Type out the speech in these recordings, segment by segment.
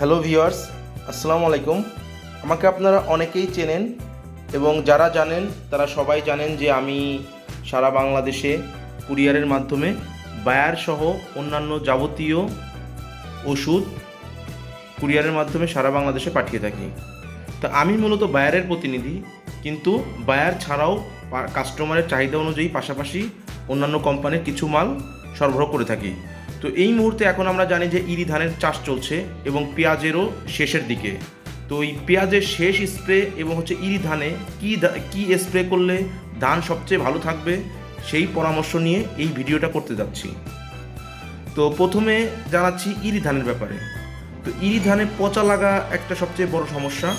Hello viewers, আসসালামু আলাইকুম। আমাকে আপনারা অনেকেই চেনেন এবং যারা জানেন, তারা সবাই জানেন যে আমি সারা বাংলাদেশে কুরিয়ারের মাধ্যমে বায়ার সহ অন্যান্য যাবতীয় ওষুধ কুরিয়ারের মাধ্যমে সারা বাংলাদেশে পাঠিয়ে থাকি। তা আমি মূলত বায়ারের প্রতিনিধি, কিন্তু বায়ার ছাড়াও কাস্টমারের চাহিদা অনুযায়ী পাশাপাশি অন্যান্য কোম্পানির কিছু মাল সরবরাহ করে থাকি। তো এই মুহূর্তে এখন আমরা জানি যে ইরি ধানের চাষ চলছে এবং পেঁয়াজেরও শেষের দিকে। তো এই পেঁয়াজের শেষ স্প্রে এবং হচ্ছে ইরি ধানে কী কী স্প্রে করলে ধান সবচেয়ে ভালো থাকবে সেই পরামর্শ নিয়ে এই ভিডিওটা করতে যাচ্ছি। তো প্রথমে জানাচ্ছি ইরি ধানের ব্যাপারে। তো ইরি ধানে পচা লাগা একটা সবচেয়ে বড় সমস্যা।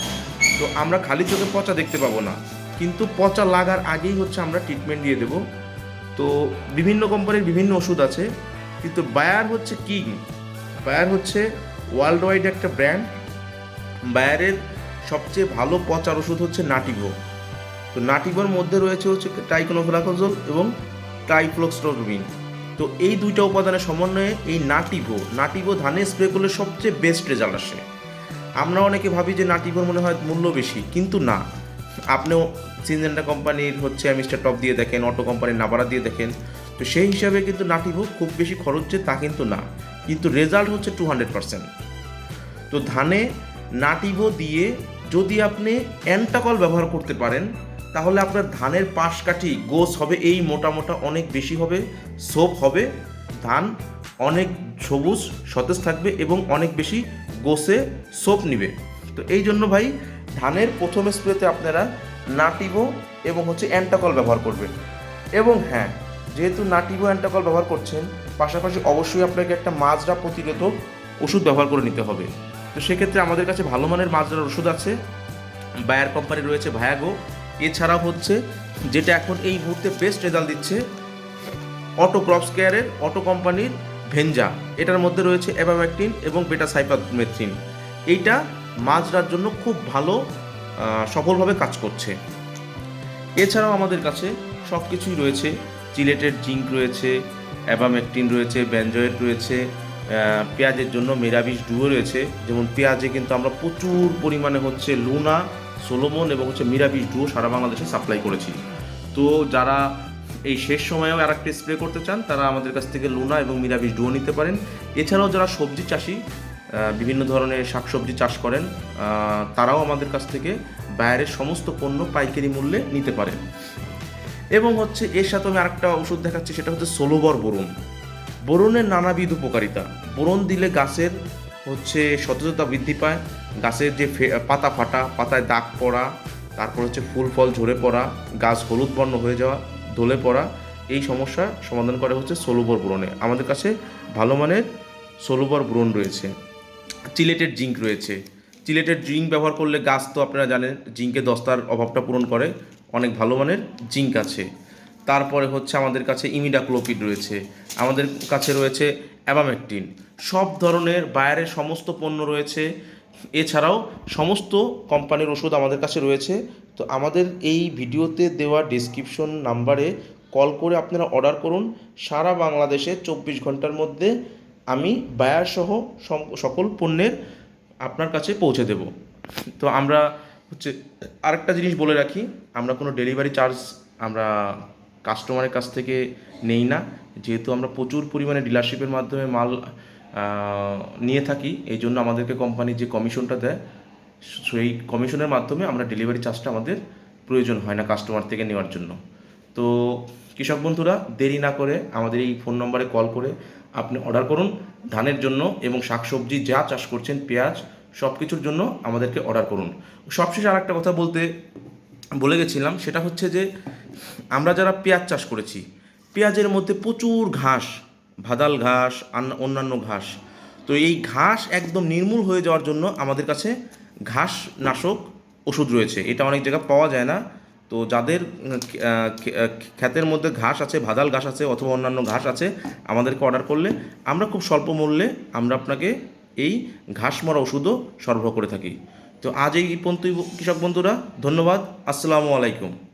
তো আমরা খালি চোখে পচা দেখতে পাবো না। কিন্তু পচা লাগার আগেই হচ্ছে আমরা ট্রিটমেন্ট দিয়ে দেব। তো বিভিন্ন কোম্পানির বিভিন্ন ওষুধ আছে। কিন্তু বায়ার হচ্ছে কিং বায়ার হচ্ছে ওয়ার্ল্ড ওয়াইড একটা ব্র্যান্ড বায়ারের সবচেয়ে ভালো পচার ওষুধ হচ্ছে নাটিভো তো নাটিভোর মধ্যে রয়েছে হচ্ছে টাইকোনোফ্লাকোজল এবং ট্রাইফ্লোক্সটোরবিন তো এই দুইটা উপাদানের সমন্বয়ে এই নাটিভো নাটিভো ধানে স্প্রে করলে সবচেয়ে বেস্ট রেজাল্ট আসে। আমরা অনেকে ভাবি যে নাটিভোর মনে হয় মূল্য বেশি, কিন্তু না। আপনিও সিনজেন্টা কোম্পানির হচ্ছে মিস্টার টপ দিয়ে দেখেন অটো কোম্পানির নাবারা দিয়ে দেখেন। তো সেই হিসাবে কিন্তু নাটিভো খুব বেশি খরচ যে তা কিন্তু না, কিন্তু রেজাল্ট হচ্ছে টু হান্ড্রেড পার্সেন্ট তো ধানে নাটিভো দিয়ে যদি আপনি অ্যান্টাকল ব্যবহার করতে পারেন, তাহলে আপনার ধানের পাশ কাঠি গোস হবে, এই মোটা মোটা অনেক বেশি হবে, সোপ হবে, ধান অনেক সবুজ, সতেজ থাকবে এবং অনেক বেশি গোসে সোপ নিবে। তো এই জন্য ভাই, ধানের প্রথম স্প্রেতে আপনারা নাটিভো এবং হচ্ছে অ্যান্টাকল ব্যবহার করবেন। এবং হ্যাঁ যেহেতু নাটিভো অ্যান্টাকল ব্যবহার করছেন, পাশাপাশি অবশ্যই আপনাকে একটা মাজরা প্রতিরোধক ওষুধ ব্যবহার করে নিতে হবে। তো সেক্ষেত্রে আমাদের কাছে ভালো মানের মাজরার ওষুধ আছে। বায়ার কোম্পানি রয়েছে ভায়াগো। এছাড়াও হচ্ছে, যেটা এখন এই মুহূর্তে বেস্ট রেজাল্ট দিচ্ছে অটো ক্রপস কেয়ারের অটো কোম্পানির ভেঞ্জা এটার মধ্যে রয়েছে অ্যাবাম্যাকটিন এবং বেটা সাইপামেথ্রিন এইটা মাজরার জন্য খুব ভালো সফলভাবে কাজ করছে। এছাড়াও আমাদের কাছে সব কিছুই রয়েছে। চিলেটের জিঙ্ক রয়েছে অ্যাবামেকটিন রয়েছে ব্যানজয়েট রয়েছে পেঁয়াজের জন্য মেরাবিষ ডুও রয়েছে। যেমন পেঁয়াজে কিন্তু আমরা প্রচুর পরিমাণে হচ্ছে লুনা, সোলোমন এবং হচ্ছে মিরাবিষ ডুও সারা বাংলাদেশে সাপ্লাই করেছি। তো যারা এই শেষ সময়েও আর একটা স্প্রে করতে চান, তারা আমাদের কাছ থেকে লুনা এবং মিরাবিষ ডুও নিতে পারেন। এছাড়াও যারা সবজি চাষি বিভিন্ন ধরনের শাকসবজি চাষ করেন তারাও আমাদের কাছ থেকে বাইরের সমস্ত পণ্য পাইকারি মূল্যে নিতে পারেন। এবং হচ্ছে এর সাথে আমি আরেকটা ওষুধ দেখাচ্ছি, সেটা হচ্ছে সোলোবর বোরন। বোরনের নানাবিধ উপকারিতা। বোরন দিলে গাছের হচ্ছে সতেজতা বৃদ্ধি পায়, গাছের যে পাতা ফাটা, পাতায় দাগ পড়া, তারপর হচ্ছে ফুল ফল ঝরে পড়া, গাছ হলুদ বর্ণ হয়ে যাওয়া, দলে পড়া, এই সমস্যা সমাধান করে হচ্ছে সোলোবর বোরনে। আমাদের কাছে ভালো মানের সোলোবর বোরন রয়েছে। চিলেটেড জিঙ্ক রয়েছে। চিলেটেড জিঙ্ক ব্যবহার করলে গাছ তো আপনারা জানেন, জিঙ্কে দস্তার অভাবটা পূরণ করে। অনেক ভালো মানের জিঙ্ক আছে। তারপরে হচ্ছে আমাদের কাছে ইমিডাক্লোপিড রয়েছে। আমাদের কাছে রয়েছে অ্যাবামেকটিন। সব ধরনের বায়ারের সমস্ত পণ্য রয়েছে। এছাড়াও সমস্ত কোম্পানির ওষুধ আমাদের কাছে রয়েছে। তো আমাদের এই ভিডিওতে দেওয়া ডিসক্রিপশন নাম্বারে কল করে আপনারা অর্ডার করুন। সারা বাংলাদেশে চব্বিশ ঘণ্টার মধ্যে আমি বায়ার সহ সকল পণ্যের আপনার কাছে পৌঁছে দেব। তো আমরা হচ্ছে, আরেকটা জিনিস বলে রাখি, আমরা কোনো ডেলিভারি চার্জ আমরা কাস্টমারের কাছ থেকে নেই না। যেহেতু আমরা প্রচুর পরিমাণে ডিলারশিপের মাধ্যমে মাল নিয়ে থাকি, এই জন্য আমাদেরকে কোম্পানি যে কমিশনটা দেয়, সেই কমিশনের মাধ্যমে আমরা ডেলিভারি চার্জটা আমাদের প্রয়োজন হয় না কাস্টমার থেকে নেওয়ার জন্য। তো কৃষক বন্ধুরা, দেরি না করে আমাদের এই ফোন নম্বরে কল করে আপনি অর্ডার করুন। ধানের জন্য এবং শাকসবজি যা চাষ করছেন, পেঁয়াজ সব কিছুর জন্য আমাদেরকে অর্ডার করুন। সবশেষে আর একটা কথা বলতে, বলে গেছিলাম, সেটা হচ্ছে যে আমরা যারা পেঁয়াজ চাষ করেছি, পেঁয়াজের মধ্যে প্রচুর ঘাস, ভাদাল ঘাস অন্যান্য ঘাস। তো এই ঘাস একদম নির্মূল হয়ে যাওয়ার জন্য আমাদের কাছে ঘাস নাশক ওষুধ রয়েছে। এটা অনেক জায়গায় পাওয়া যায় না। তো যাদের ক্ষেতের মধ্যে ঘাস আছে, ভাদাল ঘাস আছে অথবা অন্যান্য ঘাস আছে, আমাদেরকে অর্ডার করলে আমরা খুব স্বল্প মূল্যে আমরা আপনাকে এই ঘাস মরা ওষুধও সরবরাহ করে থাকি। তো আজ এই পর্যন্তই কৃষক বন্ধুরা, ধন্যবাদ। আসসালামু আলাইকুম।